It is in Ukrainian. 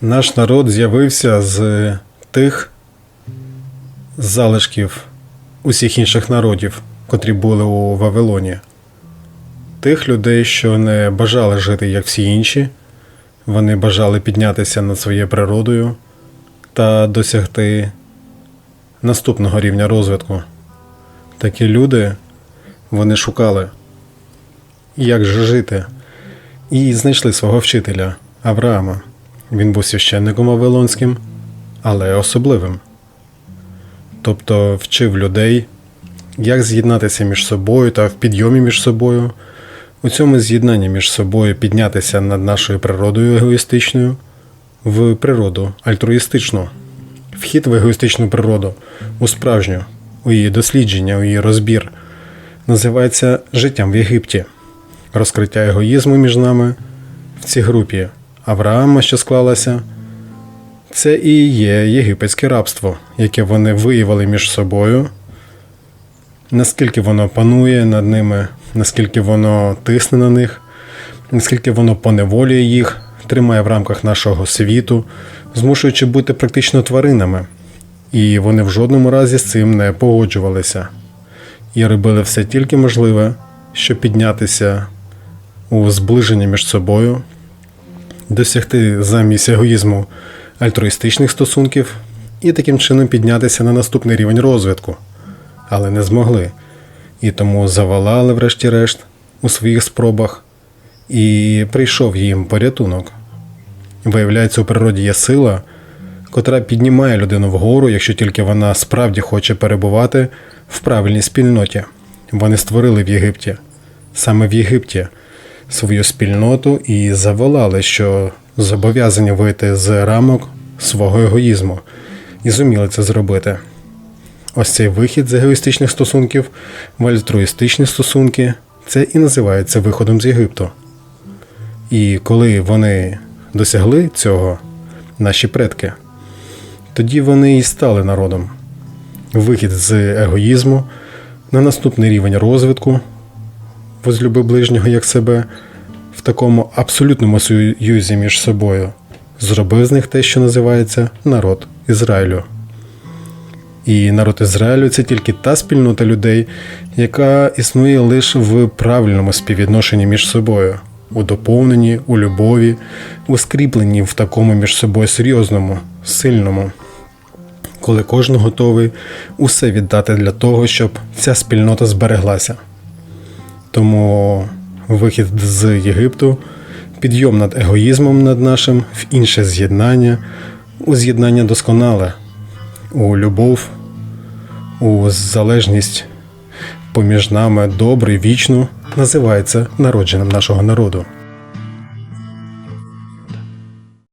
Наш народ з'явився з тих залишків усіх інших народів, котрі були у Вавилоні. Тих людей, що не бажали жити як всі інші, вони бажали піднятися над своєю природою та досягти наступного рівня розвитку. Такі люди вони шукали, як же жити, і знайшли свого вчителя Авраама. Він був священником Вавилонським, але особливим. Тобто вчив людей, як з'єднатися між собою та в підйомі між собою, у цьому з'єднанні між собою піднятися над нашою природою егоїстичною в природу альтруїстичну, вхід в егоїстичну природу, у справжню, у її дослідження, у її розбір, називається життям в Єгипті, розкриття егоїзму між нами в цій групі Авраама, що склалася. Це і є єгипетське рабство, яке вони виявили між собою, наскільки воно панує над ними, наскільки воно тисне на них, наскільки воно поневолює їх, тримає в рамках нашого світу, змушуючи бути практично тваринами. І вони в жодному разі з цим не погоджувалися і робили все тільки можливе, щоб піднятися у зближення між собою, досягти замість егоїзму альтруїстичних стосунків і таким чином піднятися на наступний рівень розвитку, але не змогли. І тому завалали, врешті-решт, у своїх спробах, і прийшов їм порятунок. Виявляється, у природі є сила, котра піднімає людину вгору, якщо тільки вона справді хоче перебувати в правильній спільноті. Вони створили в Єгипті, саме в Єгипті, свою спільноту і заволали, що зобов'язані вийти з рамок свого егоїзму, і зуміли це зробити. Ось цей вихід з егоїстичних стосунків в альтруїстичні стосунки це і називається виходом з Єгипту. І коли вони досягли цього, наші предки, тоді вони і стали народом. Вихід з егоїзму на наступний рівень розвитку, возлюби ближнього як себе, в такому абсолютному союзі між собою, зробив з них те, що називається народ Ізраїлю. І народ Ізраїлю це тільки та спільнота людей, яка існує лише в правильному співвідношенні між собою, у доповненні, у любові, у скріпленні в такому між собою серйозному, сильному, коли кожен готовий усе віддати для того, щоб ця спільнота збереглася. Тому вихід з Єгипту, підйом над егоїзмом над нашим в інше з'єднання, у з'єднання досконале, у любов, у залежність поміж нами добре, вічно називається народженням нашого народу.